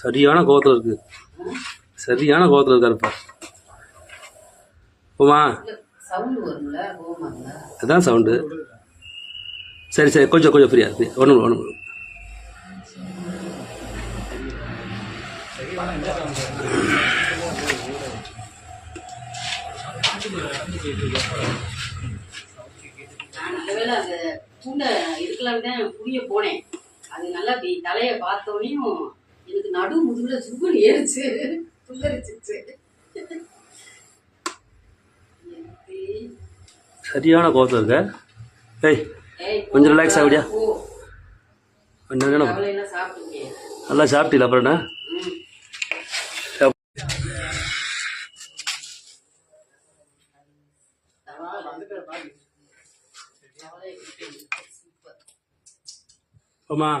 சரியான கோவத்தில் இருக்கு. சரியான கோவத்தில் இருக்காருப்பா கோவமா இருந்தா? அதான் சவுண்டு சரி சரி கொஞ்சம் கொஞ்சம் ஃப்ரீயா ஃப்ரீயா ஒன்றும் ஒன்றும் நான் நல்லவேளை அந்த பூண்டை இருக்கலாம்னு தான் புரிய போனேன். அது நல்லா இப்படி தலையை பார்த்தோனையும் எனக்கு நடு முதுகுல ஜுகுன்னு ஏறிச்சு. புல்லரிச்சிச்சு சரியான கோவத்தில் இருக்க? ஏய் கொஞ்சம் relax ஆகுடியா? சாப்பிட்டுருக்கேன் நல்லா சாப்பிட்டீங்களா அப்புறம் என்ன? ம். போமா